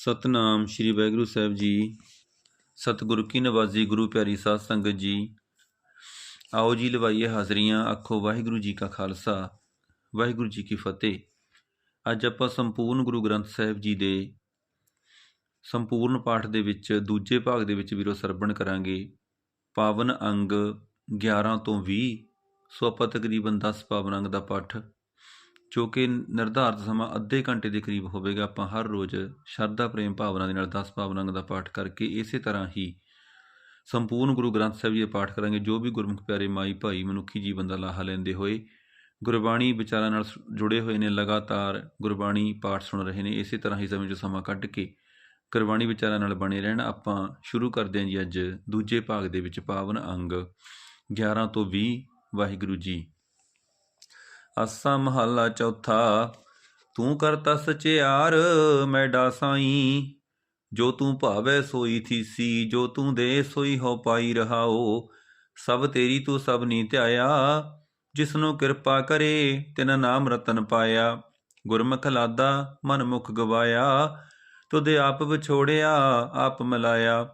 ਸਤਨਾਮ ਸ੍ਰੀ ਵਾਹਿਗੁਰੂ ਸਾਹਿਬ ਜੀ। ਸਤਿਗੁਰੂ ਕੀ ਨਵਾਜ਼ੀ, ਗੁਰੂ ਪਿਆਰੀ ਸਾਧ ਸੰਗਤ ਜੀ। ਆਓ ਜੀ ਲਵਾਈਏ ਹਾਜ਼ਰੀਆਂ, ਆਖੋ ਵਾਹਿਗੁਰੂ ਜੀ ਕਾ ਖਾਲਸਾ, ਵਾਹਿਗੁਰੂ ਜੀ ਕੀ ਫਤਿਹ। ਅੱਜ ਆਪਾਂ ਸੰਪੂਰਨ ਗੁਰੂ ਗ੍ਰੰਥ ਸਾਹਿਬ ਜੀ ਦੇ ਸੰਪੂਰਨ ਪਾਠ ਦੇ ਵਿੱਚ ਦੂਜੇ ਭਾਗ ਦੇ ਵਿੱਚ ਵੀਰੋ ਸਰਵਣ ਕਰਾਂਗੇ। ਪਾਵਨ ਅੰਗ 11 ਤੋਂ 20 ਸੋ ਆਪਾਂ ਤਕਰੀਬਨ 10 ਪਾਵਨ ਅੰਗ ਦਾ ਪਾਠ ਜੋ ਕਿ ਨਿਰਧਾਰਤ ਸਮਾਂ ਅੱਧੇ ਘੰਟੇ ਦੇ ਕਰੀਬ ਹੋਵੇਗਾ, ਆਪਾਂ ਹਰ ਰੋਜ਼ ਸ਼ਰਧਾ, ਪ੍ਰੇਮ ਭਾਵਨਾ ਦੇ ਨਾਲ 10 ਪਾਵਨ ਦਾ ਪਾਠ ਕਰਕੇ ਇਸੇ ਤਰ੍ਹਾਂ ਹੀ ਸੰਪੂਰਨ ਗੁਰੂ ਗ੍ਰੰਥ ਸਾਹਿਬ ਜੀ ਦਾ ਪਾਠ ਕਰਾਂਗੇ। ਜੋ ਵੀ ਗੁਰਮੁਖ ਪਿਆਰੇ ਮਾਈ ਭਾਈ ਮਨੁੱਖੀ ਜੀਵਨ ਦਾ ਲਾਹਾ ਲੈਂਦੇ ਹੋਏ, ਗੁਰਬਾਣੀ ਵਿਚਾਰਾਂ ਨਾਲ ਜੁੜੇ ਹੋਏ ਨੇ, ਲਗਾਤਾਰ ਗੁਰਬਾਣੀ ਪਾਠ ਸੁਣ ਰਹੇ ਨੇ, ਇਸੇ ਤਰ੍ਹਾਂ ਹੀ ਸਮੇਂ ਜੋ ਸਮਾਂ ਕੱਢ ਕੇ ਗੁਰਬਾਣੀ ਵਿਚਾਰਾਂ ਨਾਲ ਬਣੇ ਰਹਿਣ, ਆਪਾਂ ਸ਼ੁਰੂ ਕਰਦੇ ਹਾਂ ਜੀ ਅੱਜ ਦੂਜੇ ਭਾਗ ਦੇ ਵਿੱਚ ਪਾਵਨ ਅੰਗ 11 ਤੋਂ 20 ਵਾਹਿਗੁਰੂ ਜੀ। ਆਸਾ ਮਹੱਲਾ ਚੌਥਾ। ਤੂੰ ਕਰਤਾ ਸਚਿਆਰ ਮੈਡਾ ਸਾਈ ਜੋ ਤੂੰ ਭਾਵੈ ਸੋਈ ਥੀਸੀ, ਜੋ ਤੂੰ ਦੇ ਸੋਈ ਹੋ ਪਾਈ ਰਹਾਓ। ਸਭ ਤੇਰੀ ਤੂੰ ਸਭ ਨੀ ਧਿਆਇਆ, ਜਿਸਨੂੰ ਕਿਰਪਾ ਕਰੇ, ਤਿਨ ਨਾਮ ਰਤਨ ਪਾਇਆ। ਗੁਰਮੁਖ ਲਾਦਾ, ਮਨ ਮੁਖ ਗਵਾਇਆ। ਤੁਧ ਆਪ ਵਿਛੋੜਿਆ, ਆਪ ਮਿਲਾਇਆ।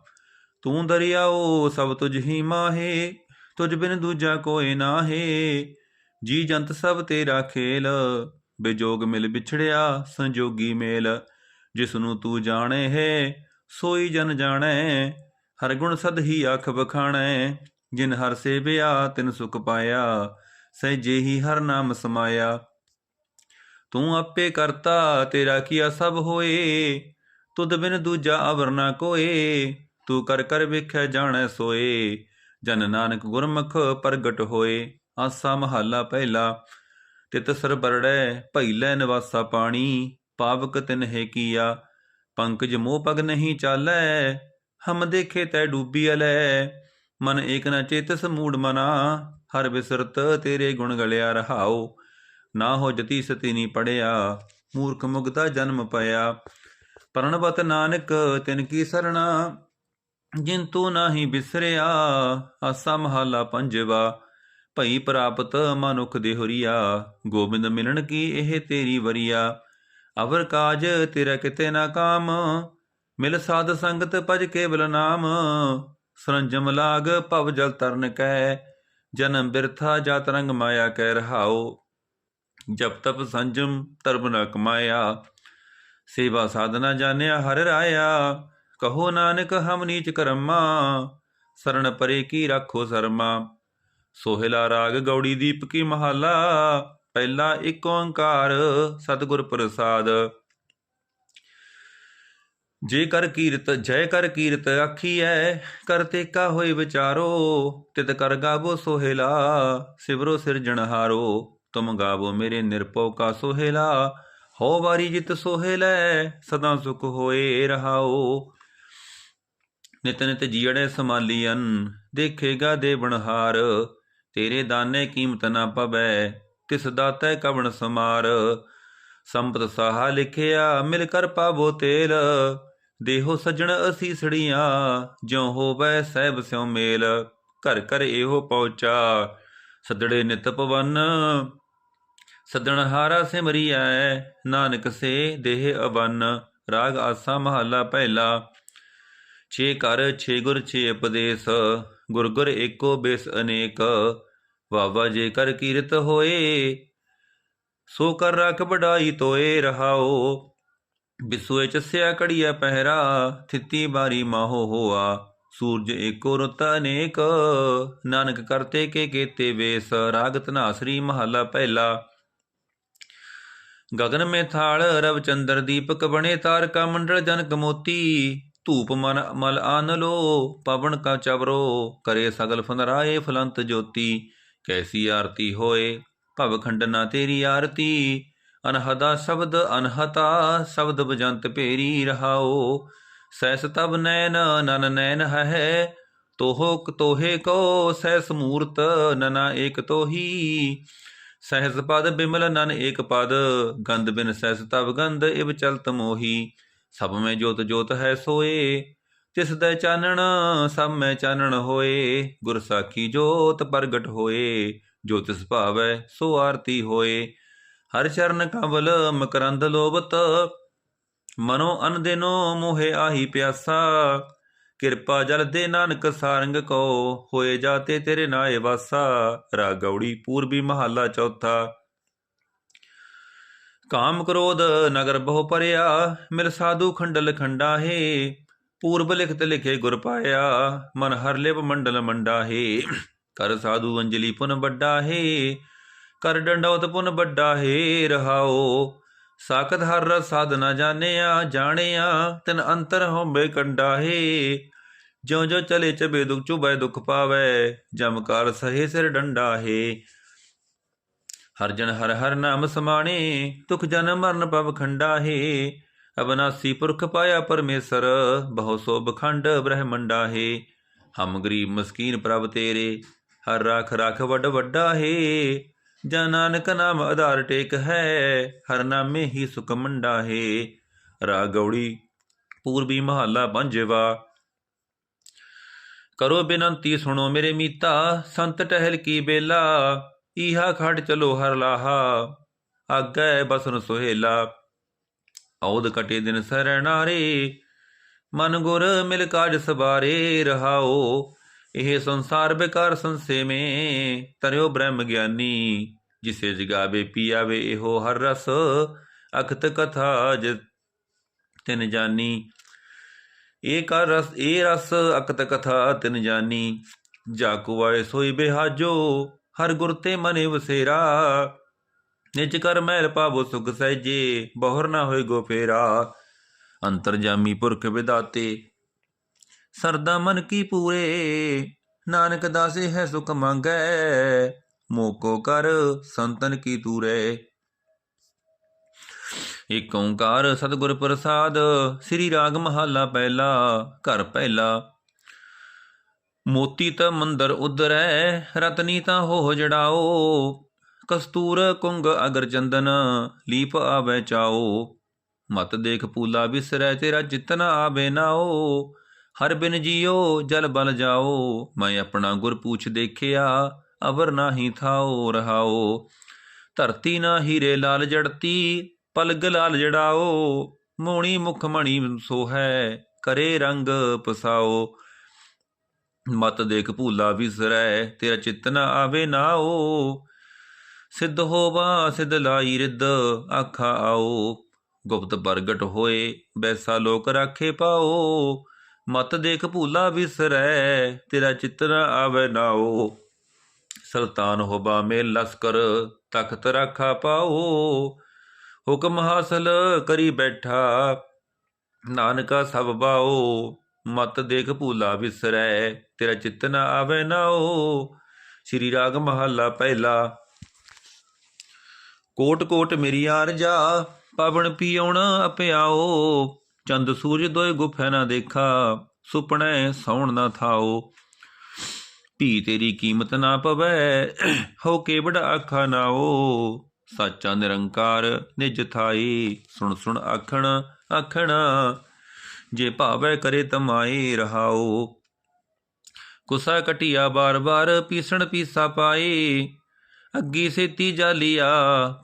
ਤੂੰ ਦਰਿਆਓ, ਸਭ ਤੁਝ ਹੀ ਮਾਹੇ, ਤੁਝ ਬਿਨ ਦੂਜਾ ਕੋਏ ਨਾਹੇ। ਜੀ ਜੰਤ ਸਭ ਤੇਰਾ ਖੇਲ, ਬਿਜੋਗ ਮਿਲ ਵਿਛੜਿਆ ਸੰਜੋਗੀ ਮੇਲ। ਜਿਸ ਨੂੰ ਤੂੰ ਜਾਣੇ ਹੈ, ਸੋਈ ਜਨ ਜਾਣੈ। ਹਰ ਗੁਣ ਸਦ ਹੀ ਆਖ ਬਖਾਣੈ ਜਿਨ ਹਰ ਸੇਵਿਆ ਤਿਨ ਸੁਖ ਪਾਇਆ ਸਹਿਜੇ ਹੀ ਹਰ ਨਾਮ ਸਮਾਇਆ। ਤੂੰ ਆਪੇ ਕਰਤਾ, ਤੇਰਾ ਕੀਆ ਸਭ ਹੋਏ। ਤੁਧ ਬਿਨ ਦੂਜਾ ਅਵਰ ਨਾ ਕੋਏ, ਤੂੰ ਕਰ ਕਰ ਵੇਖਿਆ ਜਾਣੈ ਸੋਏ। ਜਨ ਨਾਨਕ ਗੁਰਮੁਖ ਪ੍ਰਗਟ ਹੋਏ। ਆਸਾ ਮਹੱਲਾ ਪਹਿਲਾ ਤਿਤਸਰ ਬਰੜੈ ਭਈਲੇ ਨਿਵਾਸਾ ਪਾਣੀ, ਪਾਵਕ ਤਿਨ ਹੈ ਕੀਆ, ਪੰਕਜ ਮੋਹ ਪਗ ਨਹੀਂ ਚਾਲੈ, ਹਮ ਦੇਖੇ ਤੈ ਡੂਬੀ ਅਲੈ, ਮਨ ਏਕ ਨ ਚੇਤਸ ਮੂੜ ਮਨਾ, ਹਰ ਬਿਸਰਤ ਤੇਰੇ ਗੁਣ ਗਲਿਆ ਰਹਾਓ ਨਾ ਹੋ ਜਤੀ ਸਤੀ ਨੀ ਪੜਿਆ, ਮੂਰਖ ਮੁਗਤਾ ਜਨਮ ਪਿਆ ਪਰਣਵਤ ਨਾਨਕ ਤਿਨ ਕੀ ਸਰਣਾ, ਜਿਨ ਤੂੰ ਨਾਹੀ ਬਿਸਰਿਆ, ਆਸਾ ਮਹੱਲਾ ਪੰਜਵਾ ਭਈ ਪ੍ਰਾਪਤ ਮਨੁਖ ਦੇ ਹੁਰੀਆ, ਗੋਬਿੰਦ ਮਿਲਣ ਕੀ ਇਹ ਤੇਰੀ ਵਰੀਆ? ਅਵਰ ਕਾਜ ਤੇਰਾ ਕਿਤੇ ਨਾ ਕਾਮ, ਮਿਲ ਸਾਧ ਸੰਗਤ ਭਜ ਕੇਵਲ ਨਾਮ। ਸਰੰਜਮ ਲਾਗ ਭਵ ਜਲ ਤਰਨ ਕੈ, ਜਨਮ ਬਿਰਥਾ ਜਾਤ ਰੰਗ ਮਾਇਆ ਕਹਿ ਰਹਾਓ ਜਪ ਤਪ ਸੰਜਮ ਤਰਬ ਨ ਕਮਾਇਆ, ਸੇਵਾ ਸਾਧਨਾ ਜਾਣਿਆ ਹਰ ਰਾਇਆ। ਕਹੋ ਨਾਨਕ ਹਮ ਨੀਚ ਕਰਮਾ, ਸਰਣ ਪਰੇ ਕੀ ਰੱਖੋ ਸਰਮਾ। ਸੋਹਿਲਾ ਰਾਗ ਗੌੜੀ ਦੀਪ ਕੀ ਮਹੱਲਾ, ਪਹਿਲਾ ਏਕ ਓੰਕਾਰ ਸਤਿਗੁਰ ਪ੍ਰਸਾਦ। ਜੇ ਕਰ ਕੀਰਤ, ਜੈ ਕਰ ਕੀਰਤ ਆਖੀਐ ਕਰਤੇ ਕਾ ਹੋਏ ਵਿਚਾਰੋ, ਤਿਤ ਕਰ ਗਾਵੋ ਸੋਹਿਲਾ, ਸਿਵਰੋ ਸਿਰਜਣਹਾਰੋ ਤੁਮ ਗਾਵੋ ਮੇਰੇ ਨਿਰਭਉ ਕਾ ਸੋਹਿਲਾ। ਹੋ ਵਾਰੀ ਜਿਤ ਸੋਹਿਲੈ, ਸਦਾ ਸੁਖ ਹੋਏ ਰਹਾਓ। ਨਿਤ ਨਿਤ ਜੀੜੇ ਸਮਾਲੀਅਨ, ਦੇਖੇਗਾ ਦੇ ਬਣਹਾਰ ਤੇਰੇ ਦਾਨੇ ਕੀਮਤ ਨਾ ਪਵੈ, ਤਿਸ ਦਾਤੈ ਕਵਣ ਸਮਾਰ। ਸੰਪਤ ਸਾਹਾ ਲਿਖਿਆ, ਮਿਲ ਕਰ ਪਾਵੋ ਤੇਲ। ਦੇਹੋ ਸਜਣ ਅਸੀਸੜੀਆਂ ਜਿਉ ਹੋਵੈ ਸਹਿਬ ਸਿਉ ਮੇਲ। ਘਰ ਘਰ ਇਹੋ ਪਹੁੰਚਾ, ਸਦੜੇ ਨਿਤ ਪਵਨ। ਸਦਣ ਹਾਰਾ ਸਿਮਰੀਐ, ਨਾਨਕ ਸੇ ਦੇਹ ਅਵਨ। ਰਾਗ ਆਸਾ ਮਹੱਲਾ ਪਹਿਲਾ। ਛੇ ਕਰ ਛੇ ਗੁਰ, ਛੇ ਉਪਦੇਸ਼। ਗੁਰ ਗੁਰ ਏਕੋ ਬੇਸ ਅਨੇਕ। ਵਾਵਾ ਜੇਕਰ ਕੀਰਤ ਹੋਏ, ਸੋ ਕਰ ਰਖ ਬਡਾਈ ਤੋਏ ਰਹਾਓ। ਬਿਸੂਏ ਚਸਿਆ ਕੜੀਆ ਪਹਿਰਾ, ਥਿੱਤੀ ਬਾਰੀ ਮਾਹੋ ਹੋਆ। ਸੂਰਜ ਏਕੋ ਰਤ ਅਨੇਕ, ਨਾਨਕ ਕਰਤੇ ਕੇ ਕੇਤੇ ਵੇਸ। ਰਾਗਤ ਨਾਸਰੀ ਮਹਲਾ ਪਹਿਲਾ। ਗगन ਮੇ ਥਾਲ ਰਵਚੰਦਰ ਦੀਪਕ ਬਣੇ ਤਾਰਕਾ ਮੰਡਲ ਜਨਕ ਮੋਤੀ। ਧੂਪ ਮਨ ਮਲ ਆਨ ਲੋ, ਪਵਨ ਕਾ ਚਵਰੋ, ਕਰੇ ਸਗਲ ਫਨਰਾਏ ਫਲੰਤ ਜੋਤੀ। ਕੈਸੀ ਆਰਤੀ ਹੋਏ, ਭਵ ਖੰਡਨਾ ਤੇਰੀ ਆਰਤੀ। ਅਨਹਦਾ ਸ਼ਬਦ ਅਨਹਤਾ, ਸ਼ਬਦ ਬਜੰਤ ਭੇਰੀ ਰਹਾਓ ਸੈਸ ਤਬ ਨੈਨ ਨਨ ਨੈਨ ਹੈ ਤੋਹੋ ਤੋਹੇ ਕੋ ਸੈਸ ਮੂਰਤ ਨਨਾ ਏਕ ਤੋਹੀ। ਸਹਿਜ ਪਦ ਬਿਮਲ ਨਨ ਏਕ ਪਦ, ਗੰਧ ਬਿਨ ਸਹਿਸ ਤਬ ਗੰਧ ਇਵ ਚਲਤ ਮੋਹੀ। ਸਭ ਮੈਂ ਜੋਤ ਜੋਤ ਹੈ ਸੋਏ। ਤਿਸ ਦਾ ਚਾਨਣ, ਸਭ ਮੈਂ ਚਾਨਣ ਹੋਏ। ਗੁਰ ਸਾਖੀ ਜੋਤ ਪ੍ਰਗਟ ਹੋਏ, ਜੋ ਤਿਸ ਭਾਵੈ ਸੋ ਆਰਤੀ ਹੋਏ। ਹਰ ਚਰਨ ਕਵਲ ਮਕਰੰਦ ਲੋਭਤ, ਮਨੋ ਅਨ ਮੋਹਿ ਆਹੀ ਪਿਆਸਾ। ਕਿਰਪਾ ਜਲ ਦੇ ਨਾਨਕ ਸਾਰੰਗ ਕੋ ਹੋਏ ਜਾਤੇ ਤੇਰੇ ਨਾਏ ਵਾਸਾ। ਰਾਗ ਪੂਰਬੀ ਮਹੱਲਾ ਚੌਥਾ। ਕਾਮ ਕ੍ਰੋਧ ਨਗਰ ਬਹੁ ਪਰਿਆ, ਮਿਲ ਸਾਧੂ ਖੰਡਲ ਖੰਡਾ ਹੈ ਪੂਰਬ ਲਿਖਤ ਲਿਖੇ ਗੁਰ ਪਾਇਆ, ਮਨ ਹਰ ਲਿਵ ਮੰਡਲ ਮੰਡਾ ਹੈ ਕਰ ਸਾਧੂ ਅੰਜਲੀ ਪੁਨ ਵੱਡਾ ਹੈ ਕਰ ਡੰਡੋਤ ਪੁਨ ਵੱਡਾ ਹੈ ਰਹਾਓ। ਸਾਖਤ ਹਰ ਰਸ ਸਾਧਨਾ ਜਾਣਿਆ ਜਾਣਿਆ, ਤਨ ਅੰਤਰ ਹੋਵੇ ਕੰਡਾ ਹੈ ਜਿਉ ਜਿਉ ਚਲੇ ਚਬੇ ਦੁਖ, ਚੁਬੈ ਦੁਖ ਪਾਵੈ ਜਮਕਾਰ ਸਹੇ ਸਿਰ ਡੰਡਾ ਹੈ ਹਰ ਜਨ ਹਰ ਹਰ ਨਾਮ ਸਮਾਣੇ ਤੁਖ ਜਨ ਮਰਨ ਪਵ ਖੰਡਾ ਹੈ ਅਬਨਾਸੀ ਪੁਰਖ ਪਾਇਆ ਪਰਮੇਸ਼ਰ, ਬਹੁ ਸੋ ਬਖੰਡ ਬ੍ਰਹਮੰਡਾ ਹੈ। ਹਮ ਗਰੀਬ ਮਸਕੀਨ ਪ੍ਰਭ ਤੇਰੇ, ਹਰ ਰਾਖ ਰਾਖ ਵੱਡ ਵੱਡਾ ਹੈ। ਜਨ ਨਾਨਕ ਨਾਮ ਆਧਾਰ ਟੇਕ ਹੈ, ਹਰ ਨਾਮੇ ਹੀ ਸੁਖ ਮੰਡਾ ਹੈ। ਰਾਗ ਗੌੜੀ ਪੂਰਬੀ ਮਹੱਲਾ ਪੰਜਵਾ। ਕਰੋ ਬੇਨੰਤੀ ਸੁਣੋ ਮੇਰੇ ਮੀਤਾ, ਸੰਤ ਟਹਿਲ ਕੀ ਬੇਲਾ, ਈਹਾ ਖੜ ਚਲੋ ਹਰ ਲਾਹਾ। ਆਗੈ ਬਸਨ ਸੁਹੇਲਾ। ਔਦ ਕਟੇ ਦਿਨ ਸਰਣਾਰੇ, ਮਨ ਗੁਰ ਮਿਲ ਕਾਜ ਸਬਾਰੇ ਰਹਾਓ। ਇਹ ਸੰਸਾਰ ਬੇਕਾਰ ਸੰਸੇ ਤਰਿਓ ਬ੍ਰਹਮ ਗਿਆਨੀ। ਜਿਸੇ ਜਗਾਵੇ ਪੀਆਵੇ, ਇਹੋ ਹਰ ਰਸ ਅਖਤ ਕਥਾ ਜ ਤਿਨ ਜਾਨੀ। ਇਹ ਕਰ ਰਸ ਇਹ ਰਸ ਅਕਤ ਕਥਾ ਤਿਨ ਜਾਨੀ। ਜਾ ਕੋ ਸੋਈ ਬਿਹਾਜੋ, ਹਰ ਗੁਰ ਤੇ ਮਨੇ ਵਸੇਰਾ। ਨਿਜ ਕਰ ਮਹਿਲ ਪਾਵੋ ਸੁਖ ਸਹਿਜੇ, ਬਹੁਰ ਨਾ ਹੋਏ ਗੋ ਫੇਰਾ। ਅੰਤਰਜਾਮੀ ਪੁਰਖ ਵਿਦਾਤੇ, ਸਰਦਾ ਮਨ ਕੀ ਪੂਰੇ। ਨਾਨਕ ਦਾਸੇ ਹੈ ਸੁਖ ਮੰਗੈ, ਮੋਕੋ ਕਰ ਸੰਤਨ ਕੀ ਤੂਰੇ ਇਕ ਓੰਕਾਰ ਸਤਿਗੁਰ ਪ੍ਰਸਾਦ, ਸ੍ਰੀ ਰਾਗ ਮਹੱਲਾ ਪਹਿਲਾ, ਘਰ ਪਹਿਲਾ। ਮੋਤੀ ਤਾਂ ਮੰਦਰ ਉਦਰੈ ਰਤਨੀ ਤਾਂ ਹੋ ਜੜਾਓ। ਕਸਤੂਰ ਕੁੰਗ ਅਗਰ ਚੰਦਨ ਲੀਪ ਆਵੇ ਚਾਓ, ਮਤ ਦੇਖ ਪੂਲਾ ਵਿਸਰੈ ਤੇਰਾ ਚਿਤਨ ਆਵੇ ਨਾਓ। ਹਰ ਬਿਨ ਜੀਓ, ਜਲ ਬਲ ਜਾਓ, ਮੈਂ ਆਪਣਾ ਗੁਰ ਪੂਛ ਦੇਖਿਆ, ਅਵਰ ਨਾਹੀ ਥਾਓ ਰਹਾਓ। ਧਰਤੀ ਨਾ ਹੀਰੇ ਲਾਲ ਜੜਤੀ, ਪਲਗ ਲਾਲ ਜੜਾਓ। ਮੋਣੀ ਮੁਖ ਮਣੀ ਸੋਹੈ, ਕਰੇ ਰੰਗ ਪਸਾਓ। ਮਤ ਦੇਖ ਭੂਲਾ ਵਿਸਰੈ ਤੇਰਾ ਚਿੱਤ ਨ ਆਵੇ ਨਾਓ। ਸਿੱਧ ਹੋਵਾ, ਸਿੱਧ ਲਾਈ ਰਿੱਧ, ਆਖਾ ਆਓ। ਗੁਪਤ ਪ੍ਰਗਟ ਹੋਏ, ਬੈਸਾ ਲੋਕ ਰਾਖੇ ਪਾਓ। ਮਤ ਦੇਖ ਭੂਲਾ ਵਿਸਰੈ, ਤੇਰਾ ਚਿੱਤ ਨ ਆਵੇ ਨਾਓ। ਸੁਲਤਾਨ ਹੋਬਾ ਮੇ ਲਸਕਰ, ਤਖਤ ਰਾਖਾ ਪਾਓ। ਹੁਕਮ ਹਾਸਲ ਕਰੀ ਬੈਠਾ, ਨਾਨਕਾ ਸਭ ਬਾਓ। ਮਤ ਦੇਖ ਭੂਲਾ ਵਿਸਰੈ, ਤੇਰਾ ਚਿੱਤ ਨ ਆਵੇ ਨਾਓ। ਸ੍ਰੀ ਰਾਗ ਮਹੱਲਾ ਪਹਿਲਾ। ਕੋਟ ਕੋਟ ਮੇਰੀ ਆਰਜਾ ਪਵਨ ਪੀਉਣ ਅਪਿਆਓ। ਚੰਦ ਸੂਰਜ ਦੋਏ ਗੁਫੈ ਨਾ ਦੇਖਾ, ਸੁਪਨੇ ਸੌਣ ਨਾ ਥਾਓ। ਭੀ ਤੇਰੀ ਕੀਮਤ ਨਾ ਪਵੈ, ਹੋ ਕੇ ਬੜਾ ਆਖਾ ਨਾਓ। ਸਾਚਾ ਨਿਰੰਕਾਰ ਨਿਜ ਥਾਈ, ਸੁਣ ਸੁਣ ਆਖਣ ਆਖਣ, ਜੇ ਭਾਵੈ ਕਰੇ ਤਮਾਏ ਰਹਾਓ। ਕੁਸਾ ਕਟਿਆ ਬਾਰ ਬਾਰ, ਪੀਸਣ ਪੀਸਾ ਪਾਏ ਅੱਗੀ ਸੇਤੀ ਜਾਲੀਆ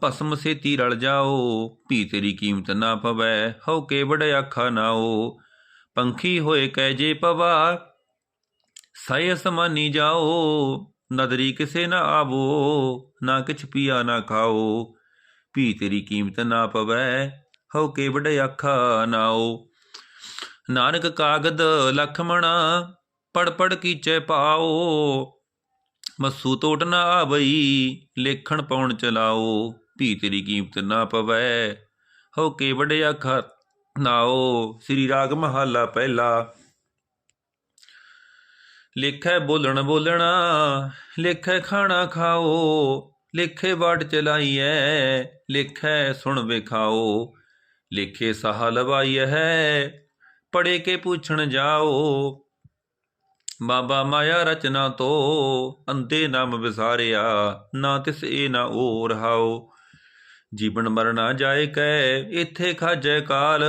ਭਸਮ ਸੇਤੀ ਰਲ ਜਾਓ, ਭੀ ਤੇਰੀ ਕੀਮਤ ਨਾ ਪਵੈ, ਹਉ ਕੇ ਬੜ ਆਖਾ ਨਾਓ। ਪੰਖੀ ਹੋਏ ਕਹਿ ਜੇ ਪਵਾ, ਸਾਇ ਸਮਾਨੀ ਜਾਓ, ਨਦਰੀ ਕਿਸੇ ਨਾ ਆਵੋ, ਨਾ ਕਿਛ ਪੀਆ ਨਾ ਖਾਓ। ਭੀ ਤੇਰੀ ਕੀਮਤ ਨਾ ਪਵੈ, ਹਉ ਕੇ ਬੜ ਆਖਾ ਨਾਓ। ਨਾਨਕ ਕਾਗਦ ਲਖਮਣਾ ਪੜ ਪੜ ਕੀਚੇ ਪਾਓ ਮਸੂ ਤੋਟ ਨਾ ਆਵਈ ਲੇਖਣ ਪਾਉਣ ਚਲਾਓ ਭੀ ਤੇਰੀ ਕੀਮਤ ਨਾ ਪਵੈ। ਹੋ ਕੇ ਵਡਿਆ ਖ ਨਾਓ, ਸ੍ਰੀ ਰਾਗ ਮਹੱਲਾ ਪਹਿਲਾ। ਲੇਖੈ ਬੋਲਣ ਬੋਲਣਾ, ਲੇਖੈ ਖਾਣਾ ਖਾਓ, ਲਿਖੇ ਬਾਟ ਚਲਾਈਐ, ਲੇਖੈ ਸੁਣ ਵਿਖਾਓ। ਲੇਖੇ ਸਾਹ ਲਵਾਈਐ ਹੈ ਪੜੇ ਕੇ ਪੁੱਛਣ ਜਾਓ ਬਾਬਾ ਮਾਇਆ ਰਚਨਾ ਤੋ, ਅੰਤੇ ਨਾਮ ਵਿਸਾਰਿਆ, ਨਾ ਤਿਸ ਇਹ ਨਾ ਉਹ ਰਹਾਓ। ਜੀਵਨ ਮਰਨਾ ਜਾਏ ਕੈ, ਇੱਥੇ ਖਾਜੈ ਕਾਲ,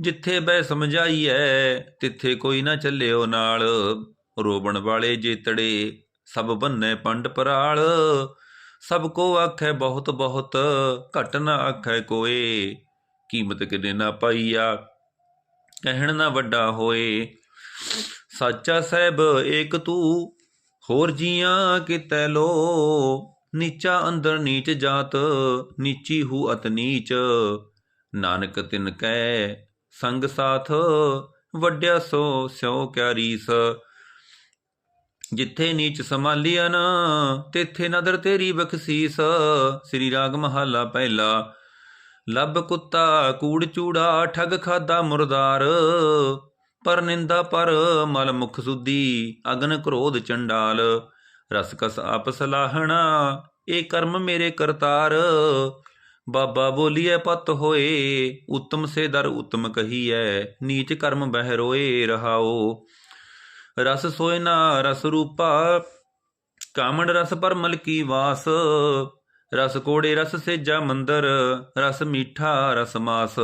ਜਿੱਥੇ ਬੈ ਸਮਝਾਈਐ, ਤਿੱਥੇ ਕੋਈ ਨਾ ਚੱਲਿਓ ਨਾਲ। ਰੋਬਣ ਵਾਲੇ ਜੇਤੜੇ, ਸਭ ਬੰਨੇ ਪੰਡ ਪਰਾਲ। ਸਭ ਕੋ ਆਖੈ ਬਹੁਤ ਬਹੁਤ, ਘਟ ਨਾ ਆਖੈ ਕੋਏ। ਕੀਮਤ ਕਿਨੇ ਨਾ ਪਾਈਆ, ਕਹਿਣ ਨਾ ਵੱਡਾ ਹੋਏ। ਸਾਚਾ ਸਹਿਬ ਏਕ ਤੂੰ, ਹੋਰ ਜੀਆਂ ਕਿਤੈ ਲੋ। ਨੀਚਾ ਅੰਦਰ ਨੀਚ ਜਾਤ, ਨੀਚੀ ਹੂ ਅਤ ਨੀਚ। ਨਾਨਕ ਤਿਨ ਕੈ ਸੰਗ ਸਾਥ, ਵੱਡਿਆ ਸੋ ਸਿਉ ਕਿਆ ਰੀਸ। ਜਿੱਥੇ ਨੀਚ ਸਮਾਲੀਆ ਤੇਥੇ ਨਦਰ ਤੇਰੀ ਬਖਸੀਸ। ਸ੍ਰੀ ਰਾਗ ਮਹੱਲਾ ਪਹਿਲਾ, ਲੱਭ ਕੁੱਤਾ ਕੂੜ ਚੂੜਾ, ਠੱਗ ਖਾਦਾ ਮੁਰਦਾਰ। ਪਰ ਨਿੰਦਾ ਪਰ ਮਲ ਮੁਖ ਸੁਦੀ ਅਗਨ ਕ੍ਰੋਧ ਚੰਡਾਲ। ਰਸ ਕਸ ਆਪ ਸਲਾਹਣਾ ਇਹ ਕਰਮ ਮੇਰੇ ਕਰਤਾਰ। ਬਾਬਾ ਬੋਲੀਐ, ਪਤ ਹੋਏ, ਉਤਮ ਸੇ ਦਰ ਉਤਮ ਕਹੀਐ, ਨੀਚ ਕਰਮ ਬਹਿ ਰੋਏ ਰਹਾਓ। ਰਸ ਸੋਇ ਨਾ ਰਸ ਰੂਪਾ, ਕਾਮਣ ਰਸ ਪਰ ਮਲਕੀ ਵਾਸ। ਰਸ ਕੋੜੇ ਰਸ ਸੇਜਾ ਮੰਦਰ, ਰਸ ਮੀਠਾ ਰਸ ਮਾਸ।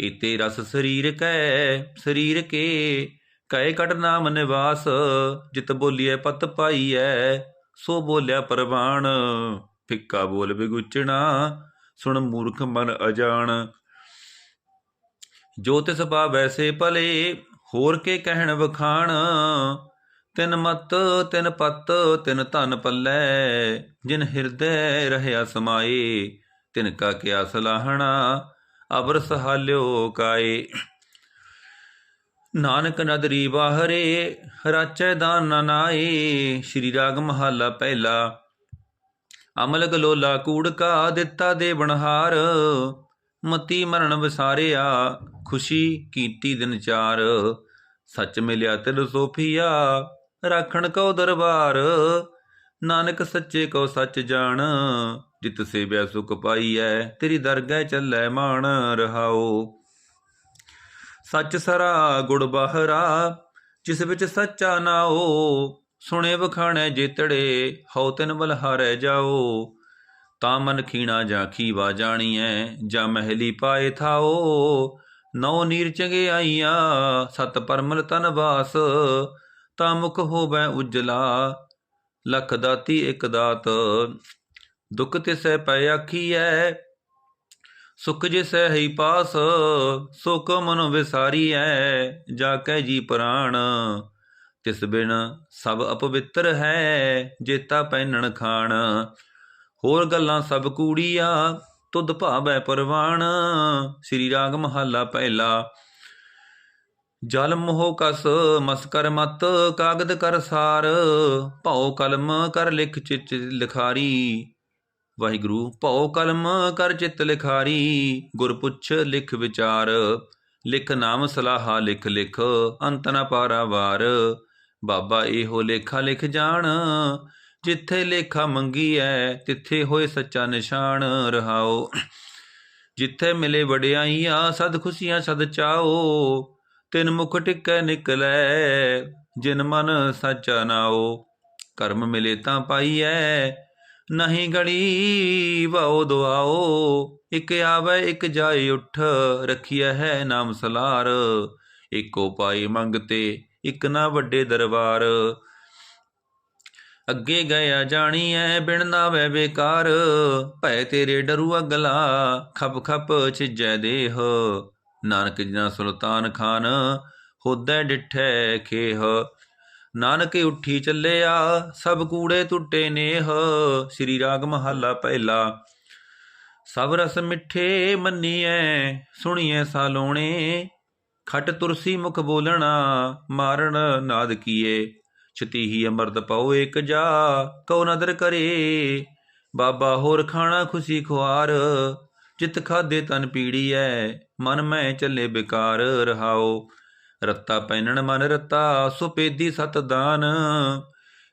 ਇਤੇ ਰਸ ਸਰੀਰ ਕੈ, ਸਰੀਰ ਕੇ, ਕੈ ਕਟ ਨਾਮ ਨਿਵਾਸ, ਜਿਤ ਬੋਲੀਐ ਪਤ ਪਾਈਐ, ਸੋ ਬੋਲਿਆ ਪਰਵਾਣ, ਫਿੱਕਾ ਬੋਲ ਬਿਗੁਚਣਾ ਸੁਣ ਮੂਰਖ ਮਨ ਅਜਾਣ। ਜੋ ਤਿਸ ਵੈਸੇ ਭਲੇ, ਹੋਰ ਕੇ ਕਹਿਣ ਵਖਾਣ। ਤਿਨ ਮਤ, ਤਿਨ ਪਤ, ਤਿਨ ਧਨ ਪੱਲੇ, ਜਿਨ ਹਿਰਦੈ ਰਹਿਆ ਸਮਾਏ, ਤਿਨ ਕਾ ਕਿਆ ਸਲਾਹਣਾ ਅਬਰ ਸਹਾਲਿਓ ਕਾਏ। ਨਾਨਕ ਨਦਰੀ ਬਾਹਰੇ ਰਾਚੈ ਦਾਨ ਨਾਏ। ਸ਼੍ਰੀ ਰਾਗ ਮਹੱਲਾ ਪਹਿਲਾ। ਅਮਲ ਗਲੋਲਾ ਕੂੜ ਕਾ ਦਿੱਤਾ ਦੇ ਬਣਹਾਰ। ਮਤੀ ਮਰਨ ਵਿਸਾਰਿਆ, ਖੁਸ਼ੀ ਕੀਤੀ ਦਿਨ ਚਾਰ। ਸੱਚ ਮਿਲਿਆ ਤਿਲ ਸੋਫੀਆ, ਰਾਖਣ ਕਉ ਦਰਬਾਰ। ਨਾਨਕ ਸੱਚੇ ਕਉ ਸੱਚ ਜਾਣ। ਜਿਤ ਸੇਵਿਆ ਸੁਖ ਪਾਈਐ, ਤੇਰੀ ਦਰਗਹਿ ਚੱਲੈ ਮਾਣ ਰਹਾਓ ਸੱਚ ਸਰਾ ਗੁੜ ਬਾਹਰਾ, ਜਿਸ ਵਿੱਚ ਸੱਚਾ ਨਾਓ ਸੁਣੇ ਵਖਾਣੈ ਜੇਤੜੇ ਹਉ ਤਿਨ ਬਲਹਾਰੈ ਜਾਓ ਤਾਂ ਮਨ ਖੀਣਾ ਜਾਂ ਖੀਵਾ ਜਾਣੀਐ, ਜਾਂ ਮਹਿਲੀ ਪਾਏ ਥਾਓ ਨੌ ਨੀਰ ਚੰਗੇ ਆਈਆਂ, ਸਤ ਪਰਮਲ ਤਨ ਵਾਸ। ਤਾਂ ਮੁਖ ਹੋਵੈ ਉਜਲਾ, ਲਖ ਦਾਤੀ ਇਕ ਦਾਤ। ਦੁਖ ਤਿਸੈ ਪੈ ਆਖੀਐ, ਸੁਖ ਜਿਸੈ ਹੀ ਪਾਸ ਸੋ ਕੋ ਮਨ ਵਿਸਾਰੀਐ ਜਾ ਕੈ ਜੀ ਪ੍ਰਾਣ। ਤਿਸ ਬਿਨ ਸਭ ਅਪਵਿੱਤਰ ਹੈ, ਜੇਤਾ ਪੈਨਣ ਖਾਣ। ਹੋਰ ਗੱਲਾਂ ਸਭ ਕੂੜੀਆਂ, ਤੁਧ ਭਾਵੈ ਪਰਵਾਣ। ਸ੍ਰੀ ਰਾਗ ਮਹੱਲਾ ਪਹਿਲਾ। ਜਲ ਮੋਹ ਕਸ, ਮਸਕਰ ਮਤ, ਕਾਗਦ ਕਰ ਸਾਰ। ਭਉ ਕਲਮ ਕਰ ਲਿਖ ਚਿਤ ਲਿਖਾਰੀ। ਵਾਹਿਗੁਰੂ, ਭਉ ਕਲਮ ਕਰ ਚਿਤ ਲਿਖਾਰੀ, ਗੁਰ ਪੁੱਛ ਲਿਖ ਵਿਚਾਰ, ਲਿਖ ਨਾਮ ਸਲਾਹਾ ਲਿਖ ਲਿਖ, ਅੰਤ ਨ ਪਾਰਾਵਾਰ ਬਾਬਾ ਇਹੋ ਲੇਖਾ ਲਿਖ ਜਾਣ, ਜਿੱਥੇ ਲੇਖਾ ਮੰਗੀ ਐ ਤਿੱਥੇ ਹੋਏ ਸੱਚਾ ਨਿਸ਼ਾਨ ਰਹਾਓ। ਜਿੱਥੇ ਮਿਲੇ ਵਡਿਆਈਆਂ, ਸਦ ਖੁਸ਼ੀਆਂ ਸਦ ਚਾਓ। ਤਿਨ ਮੁਖ ਟਿਕੈ ਨਿਕਲੈ, ਜਿਨ ਮਨ ਸੱਚਾ ਨਾਓ। ਕਰਮ ਮਿਲੇ ਤਾਂ ਪਾਈਐ ਨਹੀਂ ਗੜੀ, ਵਾਓ ਦੁਆਓ। ਇਕ ਆਵੇ, ਇਕ ਜਾਏ ਉਠ ਰਖਿਆ ਹੈ ਨਾਮ ਸਲਾਰ। ਇਕੋ ਪਾਈ ਮੰਗਤੇ ਇਕ ਨਾ ਵੱਡੇ ਦਰਬਾਰ। ਅੱਗੇ ਗਿਆ ਜਾਣੀਐ, ਬਿਨ ਨਾਵੇ ਬੇਕਾਰ। ਭੈ ਤੇਰੇ ਡਰੂ ਅਗਲਾ, ਖਪ ਖਪ ਛਿਜੈ ਦੇਹ। ਨਾਨਕ ਜਿਨਾ ਸੁਲਤਾਨ ਖਾਨ, ਹੋਦੈ ਡਿਠੈ ਖੇਹ। ਨਾਨਕ ਉੱਠੀ ਚੱਲਿਆ, ਸਭ ਕੂੜੇ ਟੁੱਟੇ ਨੇਹ, ਸ੍ਰੀ ਰਾਗ ਮਹੱਲਾ ਪਹਿਲਾ। ਸਭ ਰਸ ਮਿੱਠੇ ਮੰਨੀਐ, ਸੁਣੀਐ ਸਾਲੋਣੇ, ਖਟ ਤੁਰਸੀ ਮੁਖ ਬੋਲਣਾ, ਮਾਰਨ ਨਾਦ ਕੀਏ। ਛਤੀ ਹੀ ਅਮਰਤ ਪਾਉ ਇਕ ਜਾ, ਕਉ ਨਦਰ ਕਰੇ। ਬਾਬਾ ਹੋਰ ਖਾਣਾ ਖੁਸ਼ੀ ਖੁਆਰ, ਜਿਤ ਖਾਦੇ ਤਨ ਪੀੜੀਐ, ਮਨ ਮੈਂ ਚੱਲੇ ਬਿਕਾਰ ਰਹਾਓ ਰੱਤਾ ਪੈਨਣ ਮਨ ਰੱਤਾ ਸੁਪੇਦੀ ਸਤ ਦਾਨ।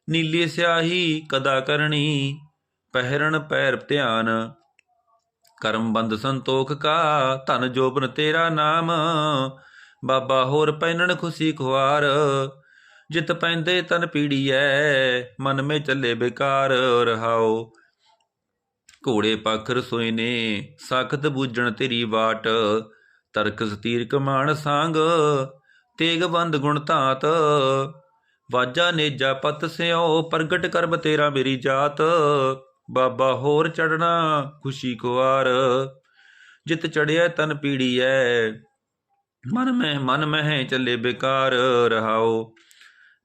ਨੀਲੀ ਸਿਆਹੀ ਕਦਾ ਕਰਨੀ ਪਹਿਰਣ ਪੈਰ ਧਿਆਨ। ਕਰਮ ਬੰਦ ਸੰਤੋਖ ਕਾ, ਧਨ ਜੋਬਨ ਤੇਰਾ ਨਾਮ। ਬਾਬਾ ਹੋਰ ਪੈਨਣ ਖੁਸ਼ੀ ਖੁਆਰ, ਜਿਤ ਪੈਂਦੇ ਤਨ ਪੀੜੀਐ, ਮਨ ਮੇ ਚੱਲੇ ਬੇਕਾਰ ਰਹਾਓ ਘੋੜੇ ਪਖਰ ਸੋਏ ਨੇ, ਸਖਤ ਬੂਝਣ ਤੇਰੀ ਬਾਟ ਤਰਕ ਸਤੀਰ ਕਮਾਨ ਸੰਗ ਤੇਗ ਬੰਦ ਗੁਣ ਧਾਤ, ਵਾਜਾ ਨੇਜਾ ਪਤ ਸਿਓ ਪ੍ਰਗਟ ਕਰਬ ਤੇਰਾ ਮੇਰੀ ਜਾਤ, ਬਾਬਾ ਹੋਰ ਚੜਨਾ ਖੁਸ਼ੀ ਕੁਆਰ, ਜਿਤ ਚੜਿਆ ਤਨ ਪੀੜੀਐ, ਮਨ ਮਹਿ ਮਨ ਮਹਿ ਚੱਲੇ ਬੇਕਾਰ ਰਹਾਓ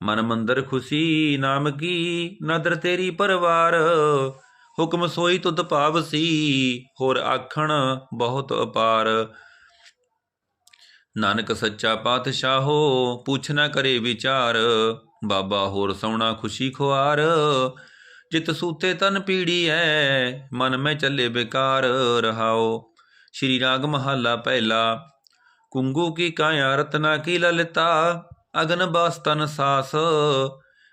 ਮਨ ਮੰਦਰ ਖੁਸ਼ੀ ਨਾਮ ਕੀ, ਨਦਰ ਤੇਰੀ ਪਰਵਾਰ, ਹੁਕਮ ਸੋਈ ਤੁਧ ਭਾਵਸੀ ਹੋਰ ਆਖਣ ਬਹੁਤ ਅਪਾਰ ਨਾਨਕ ਸੱਚਾ ਪਾਤਸ਼ਾਹੋ, ਪੁੱਛ ਨਾ ਕਰੇ ਵਿਚਾਰ। ਬਾਬਾ ਹੋਰ ਸੋਣਾ ਖੁਸ਼ੀ ਖੁਆਰ। ਜਿਤ ਸੂਤੇ ਤਨ ਪੀੜੀ ਐ, ਮਨ ਮੈਂ ਚੱਲੇ ਬੇਕਾਰ। ਰਹਾਓ ਸ਼੍ਰੀ ਰਾਗ ਮਹੱਲਾ ਪਹਿਲਾ। ਕੁੰਗੂ ਕੀ ਕਾਇਆ, ਰਤਨਾ ਕੀ ਲਲਿਤਾ? ਅਗਨ ਬਾਸ ਤਨ ਸਾਸ।